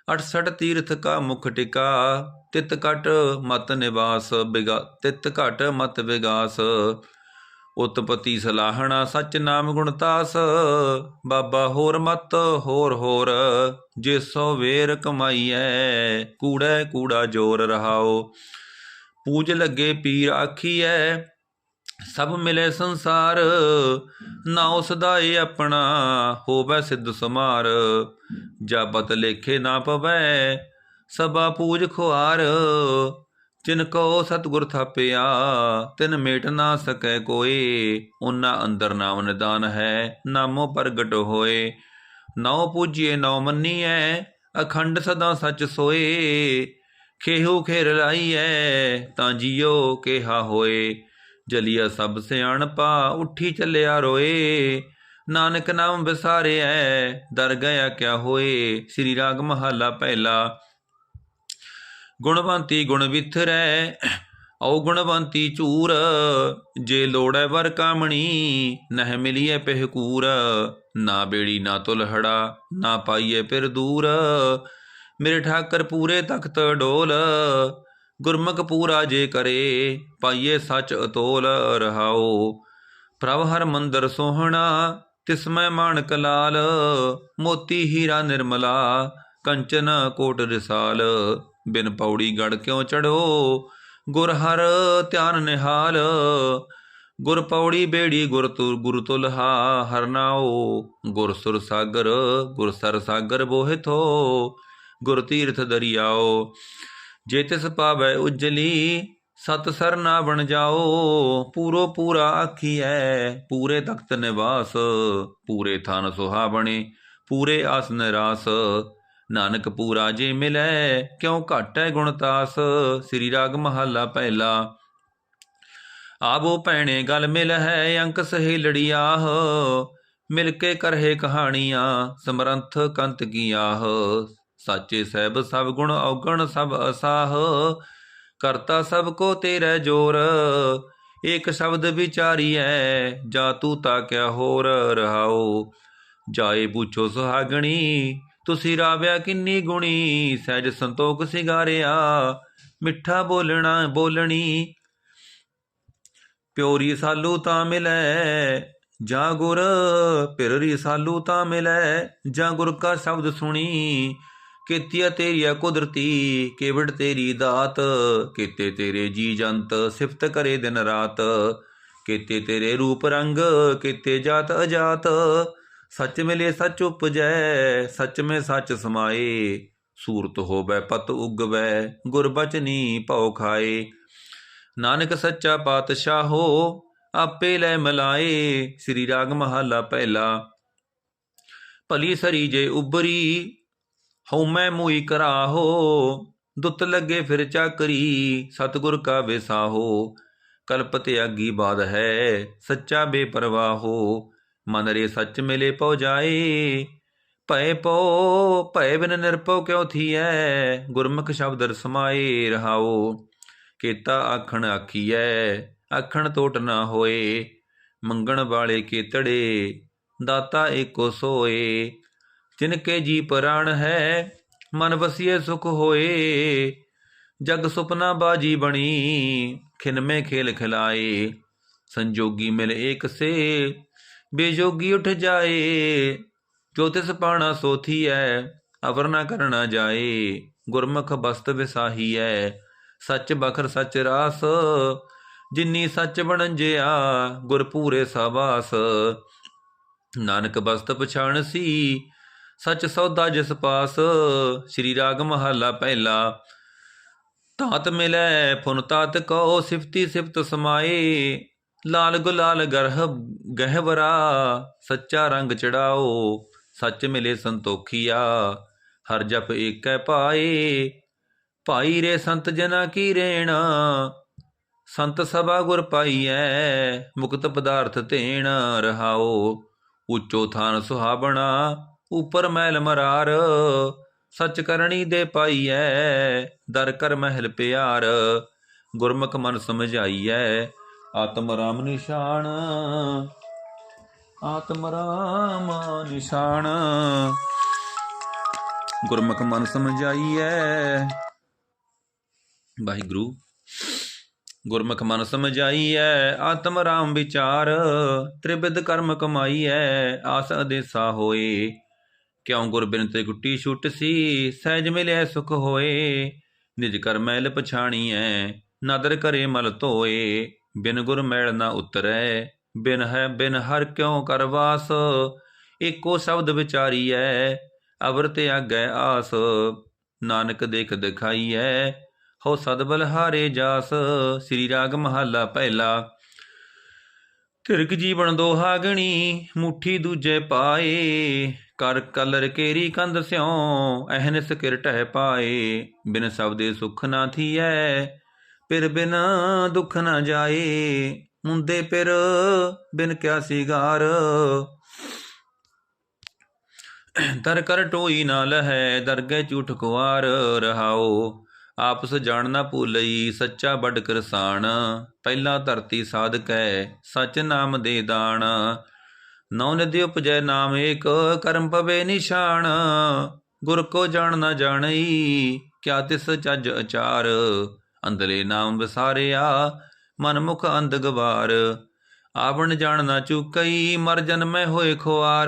68 ਤੀਰਥ ਕਾ ਮੁਖ ਟਿਕਾ। ਤਿਤ ਘਟ ਮਤ ਨਿਵਾਸ ਬਿਗਾ, ਤਿਤ ਘਟ ਮਤ ਵਿਗਾਸ। ਉਤਪਤੀ ਸਲਾਹਣਾ ਸਚ ਨਾਮ ਗੁਣਤਾਸ ਬਾਬਾ ਹੋਰ ਮਤ ਹੋਰ ਹੋਰ, ਜੇ ਸੋ ਵੇਰ ਕਮਾਈਐ, ਕੂੜੈ ਕੂੜਾ ਜੋਰ ਰਹਾਓ। ਪੂਜ ਲੱਗੇ ਪੀਰ ਆਖੀਐ, ਸਭ ਮਿਲੇ ਸੰਸਾਰ, ਨਾ ਉਸ ਦਾ ਏ ਆਪਣਾ, ਹੋਵੇ ਸਿੱਧ ਸਮਾਰ। ਜਾਬਤ ਲੇਖੇ ਨਾ ਪਵੈ, ਸਭਾ ਪੂਜ ਖੁਆਰ ਜਿਨ ਕੋ ਸਤਿਗੁਰ ਥਾਪਿਆ, ਤਿਨ ਮੇਟ ਨਾ ਸਕੈ ਕੋਏ ਉਨਾ ਅੰਦਰ ਨਾਮ ਨਿਦਾਨ ਹੈ, ਨਾਮੋ ਪ੍ਰਗਟ ਹੋਏ। ਨਉ ਪੂਜੀਏ ਨਉ ਮੰਨੀਐ, ਅਖੰਡ ਸਦਾ ਸੱਚ ਸੋਏ। ਖੇਹੂ ਖੇਰ ਲਾਈਐ, ਤਾਂ ਜਿਉ ਕਿਹਾ ਹੋਏ। ਜਲੀਆ ਸਭ ਸਿਆਣਪਾ ਉੱਠੀ ਚੱਲਿਆ ਰੋਏ। ਨਾਨਕ ਨਾਮ ਵਿਸਾਰਿਐ, ਦਰ ਗਿਆ ਕਿਆ ਹੋਏ। ਸ੍ਰੀ ਰਾਗ ਮਹੱਲਾ ਪਹਿਲਾ ਗੁਣਵੰਤੀ ਗੁਣ ਵਿਥਰੈ ਔ ਗੁਣਵੰਤੀ ਚੂਰ, ਜੇ ਲੋੜੈ ਵਰ ਕਾਮਣੀ, ਨਹਿ ਮਿਲੀਐ ਪਹਿਕੂਰ, ਨਾ ਬੇੜੀ ਨਾ ਤੁਲਹੜਾ, ਨਾ ਪਾਈਐ ਫਿਰ ਦੂਰ। ਮੇਰੇ ਠਾਕਰ ਪੂਰੇ ਤਖਤ ਡੋਲ, ਗੁਰਮੁਖ ਪੂਰਾ ਜੇ ਕਰੇ ਪਾਈਏ ਸੱਚ ਅਤੋਲ ਰਹਾਓ ਪ੍ਰਭ ਹਰ ਮੰਦਰ ਸੋਹਣਾ ਤਿਸਮੈ ਮਾਣਕ ਲਾਲ, ਮੋਤੀ ਹੀਰਾ ਨਿਰਮਲਾ, ਕੰਚਨ ਕੋਟ ਰਿਸਾਲ। ਬਿਨ ਪੌੜੀ ਗੜ ਕਿਉ ਚੜੋ ਗੁਰ ਹਰ ਧਿਆਨ ਨਿਹਾਲ। ਗੁਰ ਪੌੜੀ ਬੇੜੀ ਗੁਰ ਤੁ, ਗੁਰ ਤੁਲਹਾ ਹਰ ਗੁਰ ਸੁਰ ਸਾਗਰ, ਗੁਰ ਸਰ ਸਾਗਰ ਬੋਹਿਥੋ ਗੁਰ ਤੀਰਥ ਦਰਿਆਓ ਜੇ ਤਿਸ ਪਾਵੈ ਉਜਲੀ, ਸਤ ਸਰ ਨਾ ਬਣ ਜਾਓ ਪੂਰੋ ਪੂਰਾ ਆਖੀਐ, ਪੂਰੇ ਤਖਤ ਨਿਵਾਸ। ਪੂਰੇ ਥਾਨ ਸੁਹਾਵਣੇ, ਪੂਰੇ ਆਸ ਨਿਰਾਸ ਨਾਨਕ ਪੂਰਾ ਜੇ ਮਿਲੈ, ਕਿਉ ਘਟੈ ਗੁਣਤਾਸ ਸ੍ਰੀ ਰਾਗ ਮਹੱਲਾ ਪਹਿਲਾ। ਆਬੋ ਭੈਣੇ, ਗਲ ਮਿਲ ਹੈ ਅੰਕ ਸਹੇਲੜੀ ਆਹ। ਮਿਲ ਕੇ ਕਰਹਿ ਕਹਾਣੀਆਂ, ਸਮਰੰਥ ਕੰਤ ਕੀ ਆਹ ਸਾਚੇ ਸਹਿਬ ਸਭ ਗੁਣ ਔਗਣ ਸਭ ਅਸਾਹ। ਕਰਤਾ ਸਭ ਕੋ ਤੇਰੇ ਜੋਰ, ਏਕ ਸ਼ਬਦ ਵਿਚਾਰੀਐ, ਜਾ ਤੂੰ ਤਾ ਕਿਆ ਹੋਰ ਰਹਾਓ ਜਾਏ ਪੁੱਛੋ ਸੁਹਾਗਣੀ ਤੁਸੀਂ ਰਾਵਿਆ ਕਿੰਨੀ ਗੁਣੀ ਸਹਿਜ ਸੰਤੋਖ ਸਿਗਾਰਿਆ, ਮਿੱਠਾ ਬੋਲਣਾ ਬੋਲਣੀ। ਪਿਓਰੀ ਸਾਲੂ ਤਾਂ ਮਿਲੈ, ਜਾਂ ਗੁਰ ਪਿਰਰੀ ਸਾਲੂ ਤਾਂ ਮਿਲੈ, ਜਾਂ ਗੁਰ ਕਾ ਸ਼ਬਦ ਸੁਣੀ ਕੀਤੀਆ ਤੇਰੀਆ ਕੁਦਰਤੀ, ਕੇਵੜ ਤੇਰੀ ਦਾਤ, ਕੀਤੇ ਤੇਰੇ ਜੀ ਜੰਤ ਸਿਫਤ ਕਰੇ ਦਿਨ ਰਾਤ, ਕੀਤੇ ਤੇਰੇ ਰੂਪ ਰੰਗ, ਕੀਤੇ ਜਾਤ ਅਜਾਤ ਸੱਚ ਮਿਲੇ ਸੱਚ ਉਪਜੈ, ਸੱਚ ਮੇ ਸੱਚ ਸਮਾਏ। ਸੂਰਤ ਹੋਵੇ, ਪਤ ਉਗਵੈ ਗੁਰਬਚਨੀ ਭਉ ਖਾਏ। ਨਾਨਕ ਸੱਚਾ ਪਾਤਸ਼ਾਹੋ ਆਪੇ ਲੈ ਮਲਾਏ। ਸ੍ਰੀ ਰਾਗ ਮਹੱਲਾ ਪਹਿਲਾ। ਭਲੀ ਸਰੀ ਜੇ ਉਬਰੀ ਹਉਮੈ ਮੂਈ ਕਰਾਹੋ। ਦੁੱਤ ਲੱਗੇ ਫਿਰ ਚਾਕਰੀ, ਸਤਗੁਰ ਕਾ ਵਿਸਾਹੋ ਕਲਪ ਤਿਆਗੀ ਬਾਦ ਹੈ, ਸੱਚਾ ਬੇਪਰਵਾਹੋ ਮਨ ਰੇ ਸੱਚ ਮਿਲੇ ਪਉ ਜਾਏ। ਭੈ ਪਉ ਭੈ ਬਿਨ ਨਿਰਭਉ ਕਿਉ ਥੀਐ? ਗੁਰਮੁਖ ਸ਼ਬਦ ਰਸਮਾਏ ਰਹਾਓ ਕੀਤਾ ਆਖਣ ਆਖੀਐ, ਆਖਣ ਟੋਟ ਨਾ ਹੋਏ। ਮੰਗਣ ਵਾਲੇ ਕੇਤੜੇ, ਦਾਤਾ ਏਕੋ ਸੋਏ। ਜਿਨ ਕੇ ਜੀ ਪ੍ਰਾਣ ਹੈ, ਮਨ ਵਸੀਏ ਸੁਖ ਹੋਏ। ਜਗ ਸੁਪਨਾ ਬਾਜੀ ਬਣੀ ਖਿਨਮੇ ਖੇਲ ਖਿਲਾਏ। ਸੰਜੋਗੀ ਮਿਲ ਏਕ ਸੇ ਬੇਜੋਗੀ ਉਠ ਜਾਏ, ਜੋ ਤਿਸ ਪਾਣਾ ਸੋਥੀ ਐ ਅਵਰ ਨਾ ਕਰਨਾ ਜਾਏ, ਗੁਰਮੁਖ ਬਸਤ ਵਿਸਾਹੀ ਐ ਸੱਚ ਬਖਰ ਸੱਚ ਰਾਸ, ਜਿਨੀ ਸੱਚ ਬਣੰਜਿਆ ਗੁਰ ਪੂਰੇ ਸਵਾਸ। ਨਾਨਕ ਬਸਤ ਪਛਾਣ ਸੀ, ਸੱਚ ਸੌਦਾ ਜਿਸ ਪਾਸ, ਸ੍ਰੀ ਰਾਗ ਮਹੱਲਾ ਪਹਿਲਾ। ਤਾਤ ਮਿਲੈ ਫੁਨ ਤਾਤ ਕੋ ਸਿਫਤੀ ਸਿਫਤ ਸਮਾਏ ਲਾਲ ਗੁਲਾਲ ਗਰਹ ਗਹਿਵਰਾ, ਸੱਚਾ ਰੰਗ ਚੜਾਓ, ਸੱਚ ਮਿਲੇ ਸੰਤੋਖੀਆ, ਹਰ ਜਪ ਏਕੈ ਪਾਏ। ਭਾਈ ਰੇ ਸੰਤ ਜਨਾ ਕੀ ਰੇਣ, ਸੰਤ ਸਭਾ ਗੁਰ ਪਾਈਐ, ਮੁਕਤ ਪਦਾਰਥ ਤੇਣ ਰਹਾਓ। ਉੱਚੋ ਥਾਨ ਸੁਹਾਵਣਾ, ਉਪਰ ਮਹਿਲ ਮਰਾਰ, ਸੱਚ ਕਰਨੀ ਦੇ ਪਾਈਐ, ਦਰ ਕਰ ਮਹਿਲ ਪਿਆਰ, ਗੁਰਮੁਖ ਮਨ ਸਮਝਾਈਐ ਆਤਮ ਰਾਮ ਨਿਸ਼ਾਨ, ਆਤਮ ਰਾਮ ਨਿਸ਼ਾਨ। ਗੁਰਮੁਖ ਮਨ ਸਮਝਾਈਐ। ਵਾਹਿਗੁਰੂ, ਗੁਰਮੁਖ ਮਨ ਸਮਝਾਈਐ, ਆਤਮ ਰਾਮ ਵਿਚਾਰ, ਤ੍ਰਿਵਿਧ ਕਰਮ ਕਮਾਈਐ, ਆਸ ਅਦੇਸਾ ਹੋਏ। ਕਿਉ ਗੁਰ ਬਿਨ ਤੇ ਗੁੱਟੀ ਛੁੱਟ ਸੀ, ਸਹਿਜ ਮਿਲਿਆ ਸੁਖ ਹੋਏ। ਨਿਜ ਕਰ ਮੈਲ ਪਛਾਣੀਐ ਨਦਰ ਕਰੇ ਮਲ ਧੋਏ। ਬਿਨ ਗੁਰ ਮੈਲ ਨਾ ਉਤਰੈ, ਬਿਨ ਹੈ, ਬਿਨ ਹਰ ਕਿਉ ਕਰਵਾਸ ਏਕੋ ਸ਼ਬਦ ਵਿਚਾਰੀਐ ਅਵਰ ਤੇ ਆਗੈ ਆਸ। ਨਾਨਕ ਦੇਖ ਦਿਖਾਈਐ, ਹੋ ਸਦਬਲ ਹਾਰੇ ਜਾਸ। ਸ੍ਰੀ ਰਾਗ ਮਹੱਲਾ ਪਹਿਲਾ। ਧਿਰਕ ਜੀਵਨ ਦੋਹਾਗਣੀ ਮੁਠੀ ਦੂਜੇ ਪਾਏ। ਕਰ ਕਲਰ ਕੇਰੀ ਕੰਧ ਸਿਉ, ਅਹਨਿਸ ਕਿਰਟਹਿ ਪਾਏ। ਬਿਨ ਸਬਦੇ ਸੁਖ ਨਾ ਥੀਐ ਪਿਰ ਬਿਨ ਦੁੱਖ ਨਾ ਜਾਏ ਮੁੰਦੇ ਪਿਰ ਬਿਨ ਕਿਆ ਸਿਗਾਰ। ਦਰ ਕਰ ਟੋਈ ਨਾ ਲਹੈ, ਦਰਗਹਿ ਝੂਠ ਕੁਆਰ ਰਹਾਓ। ਆਪਸ ਜਾਣ ਨਾ ਭੁਲਈ, ਸੱਚਾ ਬੜ ਕਰਸਾਨ ਪਹਿਲਾ ਧਰਤੀ ਸਾਧਕੈ, ਸਚ ਨਾਮ ਦੇ ਦਾਣ। ਨੌ ਨਿਧਿ ਉਪਜੈ ਨਾਮ ਏਕ, ਕਰਮ ਪਵੇ ਨਿਸ਼ਾਨ। ਗੁਰ ਕੋ ਜਾਣ ਨਾ ਜਾਣਈ, ਕਿਆ ਤਿਸ ਚੱਜ ਅਚਾਰ। ਅੰਦਲੇ ਨਾਮ ਵਿਸਾਰਿਆ ਮਨ ਮੁਖ ਅੰਧ ਗਵਾਰ। ਆਪਣ ਜਾਣ ਨਾ ਚੁਕਈ, ਮਰ ਜਨਮੈ ਹੋਏ ਖੁਆਰ।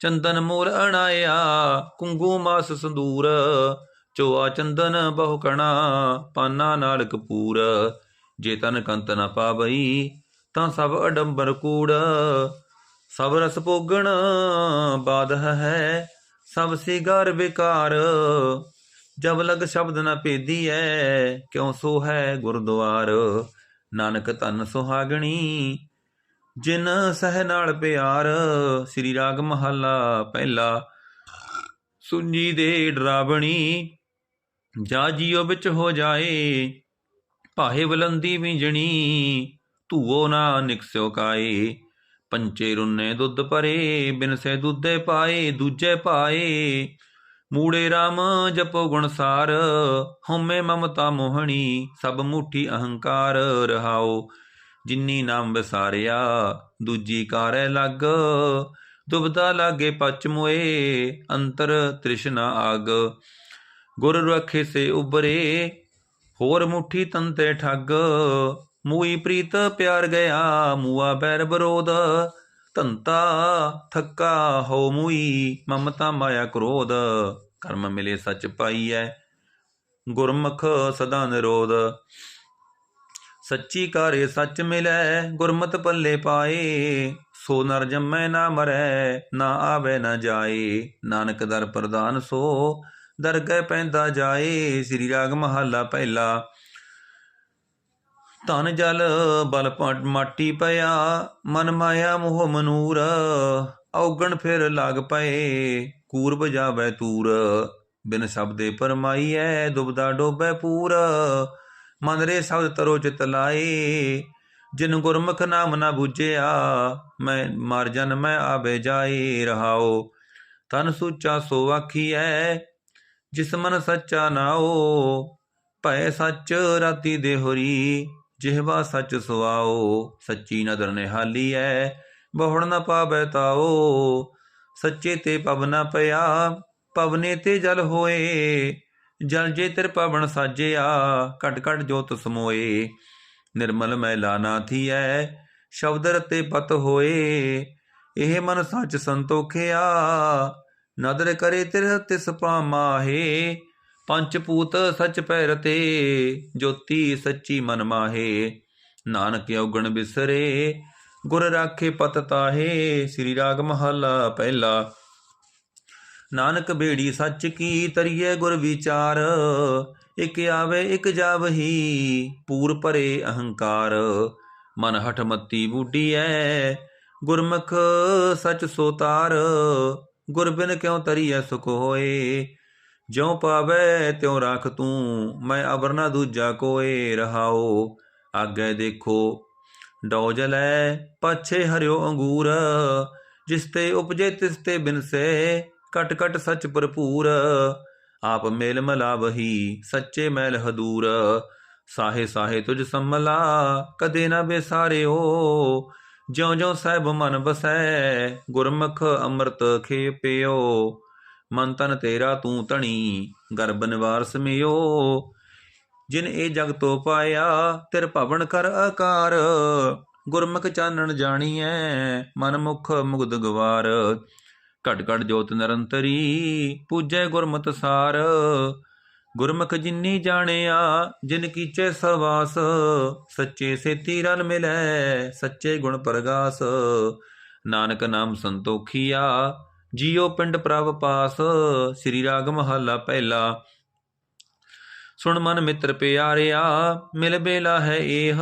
ਚੰਦਨ ਮੂਲ ਅਣਾਇਆ, ਕੁੰਗੂ ਮਾਸ ਸੰਦੂਰ। ਚੋਆ ਚੰਦਨ ਬਹੁ ਕਣਾ, ਪਾਨਾ ਨਾਲ ਕਪੂਰ ਜੇ ਤਨ ਕੰਤ ਨਾ ਪਾਵਈ, ਤਾਂ ਸਭ ਅਡੰਬਰ ਕੂੜ। ਸਭ ਰਸ ਭੋਗਣ ਬਾਧ ਹੈ, ਸਭ ਸਿਗਰ ਵਿਕਾਰ। ਜਬ ਲਗ ਸ਼ਬਦ ਨ ਭੇਦੀਐ ਕਿਉ ਸੋ ਹੈ ਗੁਰਦੁਆਰ? ਨਾਨਕ ਧਨ ਸੁਹਾਗਣੀ, ਜਿਨ ਸਹਿ ਨਾਲ ਪਿਆਰ, ਸ੍ਰੀ ਰਾਗ ਮਹੱਲਾ ਪਹਿਲਾ। ਸੁੰਜੀ ਦੇ ਡਰਾਵਣੀ, ਜਾ ਜੀਓ ਵਿੱਚ ਹੋ ਜਾਏ ਭਾਏ ਬਲੰਦੀ ਵਿੰਜਣੀ, ਧੂਓ ਨਾ ਨਿਕਸਿਓ ਕਾਏ। ਪੰਚੇ ਰੁੰਨੇ ਦੁੱਧ ਭਰੇ, ਬਿਨ ਸੇ ਦੁੱਧੇ ਪਾਏ, ਦੂਜੇ ਪਾਏ। ਮੂੜੇ ਰਾਮ ਜਪੋ ਗੁਣਸਾਰ ਹਉਮੈ ਮਮਤਾ ਮੋਹਣੀ, ਸਭ ਮੁਠੀ ਅਹੰਕਾਰ ਰਹਾਓ ਜਿਨੀ ਨਾਮ ਵਿਸਾਰਿਆ, ਦੂਜੀ ਕਾਰੈ ਲੱਗ। ਦੁਬਦਾ ਲਾਗੇ ਪਚ ਮੋਏ, ਅੰਤਰ ਤ੍ਰਿਸ਼ਨਾ ਆਗ। ਗੁਰ ਰਖੇ ਸੇ ਉਬਰੇ ਹੋਰ ਮੁਠੀ ਤੰਤੇ ਠੱਗ। ਮੂਈ ਪ੍ਰੀਤ ਪਿਆਰ ਗਿਆ, ਮੂਆ ਬੈਰ ਬਰੋਧ। ਧੰਤਾ ਥੱਕਾ ਹੋ ਮੂਈ, ਮਮਤਾ ਮਾਇਆ ਕ੍ਰੋਧ, ਕਰਮ ਮਿਲੇ ਸੱਚ ਪਾਈਐ, ਗੁਰਮੁਖ ਸਦਾ ਨਿਰੋਧ। ਸੱਚੀ ਕਾਰੇ ਸੱਚ ਮਿਲੈ, ਗੁਰਮਤਿ ਪੱਲੇ ਪਾਏ, ਸੋ ਨਰ ਜੰਮੈ ਨਾ ਮਰੈ, ਨਾ ਆਵੇ ਨਾ ਜਾਏ। ਨਾਨਕ ਦਰ ਪ੍ਰਦਾਨ ਸੋ ਦਰਗਹਿ ਪੈਂਦਾ ਜਾਏ, ਸ੍ਰੀ ਰਾਗ ਮਹੱਲਾ ਪਹਿਲਾ। ਤਨ ਜਲ ਬਲ ਮਾਟੀ ਪਿਆ, ਮਨ ਮਾਇਆ ਮੋਹ ਮਨੂਰ, ਔਗਣ ਫਿਰ ਲੱਗ ਪਏ ਕੂਰ ਬਜਾਵੇ ਤੂਰ। ਬਿਨ ਸ਼ਬਦੇ ਪਰਮਾਈਐ, ਦੁਬਦਾ ਡੋਬੈ ਪੂਰ। ਮਨ ਰੇ ਸ਼ਬਦ ਤਰੋ ਚਿਤ ਲਾਏ, ਜਿਨ ਗੁਰਮੁਖ ਨਾਮ ਨਾ ਬੁਝਿਆ, ਮੈਂ ਮਰ ਜਨ ਮੈਂ ਆਵੇ ਜਾਏ, ਰਹਾਓ। ਤਨ ਸੁਚਾ ਸੋ ਆਖੀਐ, ਜਿਸ ਮਨ ਸੱਚਾ ਨਾਓ, ਭੈ ਸੱਚ ਰਾਤੀ ਦੇ ਹੋਰੀ ਜਿਹਵਾ ਸੱਚ ਸੁਆਓ, ਸੱਚੀ ਨਦਰ ਨਿਹਾਲੀ ਐ, ਬਹੁੜ ਨ ਪਾਵੈ ਤਾਓ। ਸੱਚੇ ਤੇ ਪਵ ਨ ਪਿਆ, ਪਵਨੇ ਤੇ ਜਲ ਹੋਏ। ਜਲ ਜੇ ਤਿਰ ਪਵਨ ਸਾਜਿਆ, ਘਟ ਘਟ ਜੋਤ ਸਮੋਏ। ਨਿਰਮਲ ਮੈਲਾ ਨਾ ਥੀਐ, ਸ਼ਬਦ ਰਤੇ ਪਤ ਹੋਏ। ਇਹ ਮਨ ਸੱਚ ਸੰਤੋਖਿਆ, ਨਦਰ ਕਰੇ ਤਿਰ ਤਿਸ ਪਾਮਾਹੇ ਪੰਚ ਪੂਤ ਸਚ ਪੈ ਰਤੇ ਜੋਤੀ ਸੱਚੀ ਮਨ ਮਾਹੇ। ਨਾਨਕ ਔਗਣ ਬਿਸਰੇ, ਗੁਰ ਰਾਖੇ ਪਤ ਤਾਹੇ। ਸ੍ਰੀ ਰਾਗ ਮਹੱਲਾ ਪਹਿਲਾ। ਨਾਨਕ ਬੇੜੀ ਸੱਚ ਕੀ ਤਰੀਏ ਗੁਰ ਵਿਚਾਰ? ਇਕ ਆਵੇ, ਇਕ ਜਾਵਹੀ, ਪੂਰ ਭਰੇ ਅਹੰਕਾਰ। ਮਨ ਹਠ ਮੱਤੀ ਬੂਢੀ ਐ ਗੁਰਮੁਖ ਸਚ ਸੋ ਤਾਰ ਗੁਰ ਬਿਨ ਕਿਉ ਤਰੀਐ ਸੁਖ ਹੋਏ? ਜਿਉ ਪਾਵੈ ਤਿਉ ਰਾਖ ਤੂੰ, ਮੈਂ ਅਵਰਨਾ ਦੂਜਾ ਕੋਏ ਰਹਾਓ ਆਗੇ ਦੇਖੋ। ਡੋ ਲੈ ਪਾਛੇ ਹਰਿਓ ਅੰਗੂਰ, ਜਿਸ ਤੇ ਉਪਜੇ ਤਿਸ ਤੇ ਬਿਨਸੇ ਕਟ ਕਟ ਸਚ ਭਰਪੂਰ। ਆਪ ਮੇਲ ਮਲਾਵਹੀ ਸੱਚੇ ਮੈਲ ਹਦੂਰ। ਸਾਹੇ ਸਾਹੇ ਤੁਝ ਸੰਮਲਾ, ਕਦੇ ਨਾ ਬੇਸਾਰਿਓ। ਜਿਉ ਜਿਉ ਸਹਿਬ ਮਨ ਬਸੈ ਗੁਰਮੁਖ ਅੰਮ੍ਰਿਤ ਖੇਪਿਓ ਮਨ ਤਨ ਤੇਰਾ ਤੂੰ ਧਣੀ ਗਰਬ ਨਿਵਾਰ ਸਮਿਓ ਜਿਨ ਇਹ ਜਗ ਤੋ ਪਾਇਆ, ਤਿਰ ਭਵਨ ਕਰ ਆਕਾਰ। ਗੁਰਮੁਖ ਚਾਨਣ ਜਾਣੀਐ, ਮਨ ਮੁਖ ਮੁਗਧ ਗਵਾਰ। ਘਟ ਘਟ ਜੋਤ ਨਿਰੰਤਰੀ, ਪੂਜੈ ਗੁਰਮਤਿ ਸਾਰ। ਗੁਰਮੁਖ ਜਿਨੀ ਜਾਣਿਆ, ਜਿਨ ਕੀਚੇ ਸਵਾਸ। ਸੱਚੇ ਸੇਤੀ ਰਲ ਮਿਲੈ, ਸੱਚੇ ਗੁਣ ਪ੍ਰਗਾਸ। ਨਾਨਕ ਨਾਮ ਸੰਤੋਖੀਆ ਜੀਉ ਪਿੰਡ ਪ੍ਰਭ ਪਾਸ, ਸ੍ਰੀ ਰਾਗ ਮਹੱਲਾ ਪਹਿਲਾ। ਸੁਣ ਮਨ ਮਿੱਤਰ ਪਿਆਰਿਆ, ਮਿਲ ਬੇਲਾ ਹੈ ਇਹ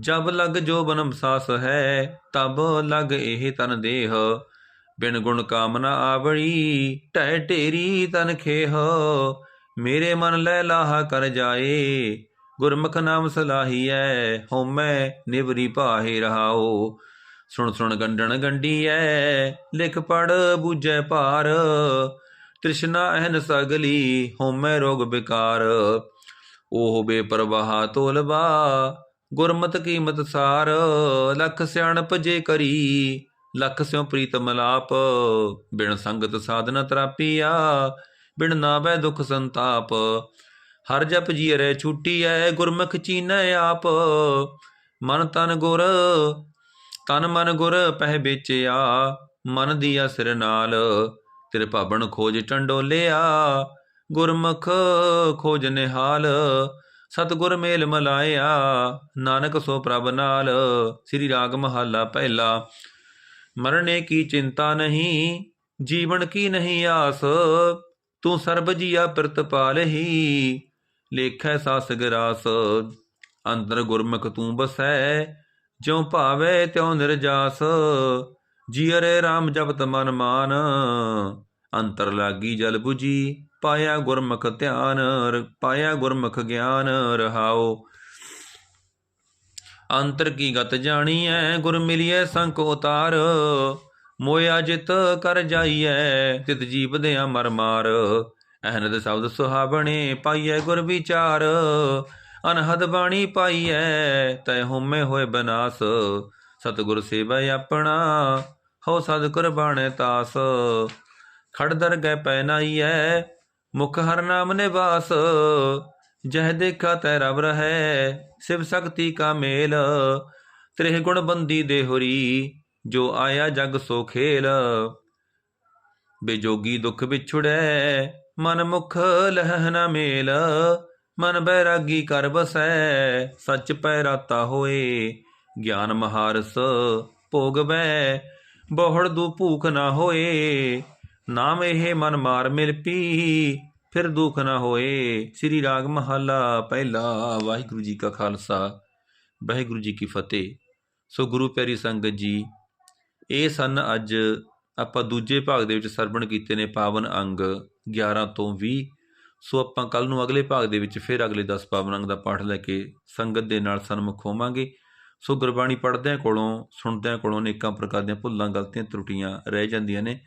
ਜਬ ਲਗ ਜੋ ਬਨਮ ਸਾਸ ਹੈ, ਤਬ ਲਗ ਇਹ ਤਨ ਦੇਹ। ਬਿਨ ਗੁਣ ਕਾਮਨਾ ਆਵੜੀ ਟੈ ਢੇਰੀ ਤਨ ਖੇਹ। ਮੇਰੇ ਮਨ ਲੈ ਲਾਹਾ ਕਰ ਜਾਏ, ਗੁਰਮੁਖ ਨਾਮ ਸਲਾਹੀਐ, ਹਉਮੈ ਨਿਵਰੀ ਭਾਹੇ ਰਹਾਓ ਸੁਣ ਸੁਣ ਗੰਡਣ ਗੰਡੀ ਗੰਡੀਐ ਲਿਖ ਪੜ ਬੂਝੈ ਭਾਰ। ਤ੍ਰਿਸ਼ਨਾ ਅਹਨ ਸਗਲੀ, ਹਉਮੈ ਰੋਗ ਬਿਕਾਰ। ਉਹ ਬੇਪਰਵਾਹ ਤੋਲਬਾ ਗੁਰਮਤਿ ਕੀਮਤ ਸਾਰ। ਲਖ ਸਿਆਣਪ ਜੇ ਕਰੀ, ਲਖ ਸਿਉ ਪ੍ਰੀਤ ਮਲਾਪ ਬਿਨ ਸੰਗਤ ਸਾਧਨ ਤਰਾਪੀਆ, ਬਿਨ ਨਾਵੈ ਦੁਖ ਸੰਤਾਪ। ਹਰ ਜਪ ਜੀ ਰਹਿ ਛੁੱਟੀ ਐ, ਗੁਰਮੁਖ ਚੀਨੈ ਆਪ। ਮਨ ਤਨ ਗੁਰ ਤਨ ਮਨ ਗੁਰ ਪਹਿ ਵੇਚਿਆ, ਮਨ ਦੀਆ ਸਿਰ ਨਾਲ। ਤੇਰੇ ਭਾਬਣ ਖੋਜ ਟੰਡੋਲਿਆ, ਗੁਰਮੁਖ ਖੋਜ ਨਿਹਾਲ। ਸਤਗੁਰ ਮੇਲ ਮਲਾਇਆ, ਨਾਨਕ ਸੋ ਪ੍ਰਭ ਨਾਲ। ਸ੍ਰੀ ਰਾਗ ਮਹੱਲਾ ਪਹਿਲਾ, ਮਰਨੇ ਕੀ ਚਿੰਤਾ ਨਹੀਂ, ਜੀਵਨ ਕੀ ਨਹੀਂ ਆਸ। ਤੂੰ ਸਰਬ ਜੀਆ ਪ੍ਰਿਤ ਪਾਲਹੀ, ਲੇਖੈ ਸਾਸ ਗਰਾਸ ਅੰਦਰ ਗੁਰਮੁਖ ਤੂੰ ਬਸੈ ਜਿਉ ਭਾਵੇ ਤਿਉ ਨਿਰਜਾਸ, ਜੀਅਰੇ RAM ਜਪਤ ਮਨ ਮਾਨ। ਅੰਤਰ ਲਾਗੀ ਜਲ 부ਜੀ ਪਾਇਆ ਗੁਰਮੁਖ ਧਿਆਨ ਪਾਇਆ ਗੁਰਮੁਖ ਗਿਆਨ ਰਹਾਓ ਅੰਤਰ ਕੀ ਗਤ ਜਾਣੀਐ, ਗੁਰ ਮਿਲਿਐ ਸੰਕ ਉਤਾਰ। ਮੋਇਆ ਜਿਤ ਕਰ ਜਾਈਐ, ਤਿਤ ਜੀਵ ਦਿਆ ਮਰ ਮਾਰ। ਅਹਨਦ ਸ਼ਬਦ ਸੁਹਾਵਣੇ ਪਾਈਐ ਗੁਰ ਵਿਚਾਰ। ਅਨਹਦ ਬਾਣੀ ਪਾਈਐ, ਤੈ ਹਉਮੈ ਹੋਏ ਬਨਾਸ। ਸਤਿਗੁਰ ਸੇਵਾ ਆਪਣਾ ਹੋ ਸਦ ਕੁਰਬਾਨੇ ਤਾਸ। ਖੜ ਦਰ ਪੈ ਨਾਈਐ, ਮੁਖ ਹਰ ਨਾਮ ਨਿਵਾਸ। ਜਹ ਦੇਖਾ ਤੈ ਰਬ ਰਹੈ, ਸਿਵ ਸ਼ਕਤੀ ਕਾ ਮੇਲ। ਤ੍ਰਿਹ ਗੁਣ ਬੰਦੀ ਦੇ ਹੋਰੀ, ਜੋ ਆਇਆ ਜਗ ਸੋ ਖੇਲ। ਬੇਜੋਗੀ ਦੁਖ ਵਿਛੁੜੈ, ਮਨ ਮੁਖ ਲਹਿ ਮੇਲ। ਮਨ ਬੈਰਾਗੀ ਕਰ ਬਸੈ, ਸੱਚ ਪੈ ਰਾਤਾ ਹੋਏ। ਗਿਆਨ ਮਹਾਰਸ ਭੋਗ ਬੈ, ਬਹੁੜ ਦੂ ਭੂਖ ਨਾ ਹੋਏ। ਨਾਮ ਇਹ ਮਨ ਮਾਰ ਮਿਲ ਪੀ, ਫਿਰ ਦੁਖ ਨਾ ਹੋਏ। ਸ੍ਰੀ ਰਾਗ ਮਹੱਲਾ, ਪਹਿਲਾ ਵਾਹਿਗੁਰੂ ਜੀ ਕਾ ਖਾਲਸਾ। ਵਾਹਿਗੁਰੂ ਜੀ ਕੀ ਫਤਿਹ। ਸੋ ਗੁਰੂ ਪਿਆਰੀ ਸੰਗਤ ਜੀ, ਇਹ ਸਨ ਅੱਜ ਆਪਾਂ ਦੂਜੇ ਭਾਗ ਦੇ ਵਿੱਚ ਸਰਵਣ ਕੀਤੇ ਨੇ ਪਾਵਨ ਅੰਗ 11 ਤੋਂ 20 ਸੋ ਆਪਾਂ ਕੱਲ ਨੂੰ ਅਗਲੇ ਭਾਗ ਦੇ ਵਿੱਚ ਫਿਰ ਅਗਲੇ 10 ਪਾਵਨ ਅੰਗ ਦਾ ਪਾਠ ਲੈ ਕੇ ਸੰਗਤ ਦੇ ਨਾਲ ਸਨਮੁਖ ਹੋਵਾਂਗੇ। ਸੋ ਗੁਰਬਾਣੀ ਪੜ੍ਹਦਿਆਂ ਕੋਲੋਂ, ਸੁਣਦਿਆਂ ਕੋਲੋਂ ਅਨੇਕਾਂ ਪ੍ਰਕਾਰ ਦੀਆਂ ਭੁੱਲਾਂ, ਗਲਤੀਆਂ, ਤਰੁੱਟੀਆਂ ਰਹਿ ਜਾਂਦੀਆਂ ਨੇ।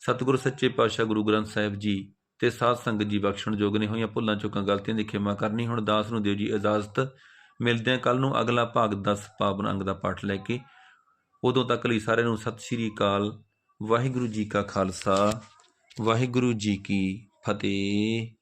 ਸਤਿਗੁਰ ਸੱਚੇ ਪਾਤਸ਼ਾਹ ਗੁਰੂ ਗ੍ਰੰਥ ਸਾਹਿਬ ਜੀ ਤੇ ਸਾਧ ਸੰਗਤ ਜੀ ਬਖਸ਼ਣ ਯੋਗ ਨੇ ਹੋਈਆਂ ਭੁੱਲਾਂ, ਚੁੱਕਾਂ, ਗਲਤੀਆਂ ਦੀ ਖਿਮਾ ਕਰਨੀ। ਹੁਣ ਦਾਸ ਨੂੰ ਦਿਓ ਜੀ ਇਜਾਜ਼ਤ। ਮਿਲਦੇ ਹਾਂ ਕੱਲ ਨੂੰ ਅਗਲਾ ਭਾਗ 10 ਪਾਵਨ ਅੰਗ ਦਾ ਪਾਠ ਲੈ ਕੇ। ਉਦੋਂ ਤੱਕ ਲਈ ਸਾਰਿਆਂ ਨੂੰ ਸਤਿ ਸ਼੍ਰੀ ਅਕਾਲ। ਵਾਹਿਗੁਰੂ ਜੀ ਕਾ ਖਾਲਸਾ, ਵਾਹਿਗੁਰੂ ਜੀ ਕੀ ਫਤਿਹ।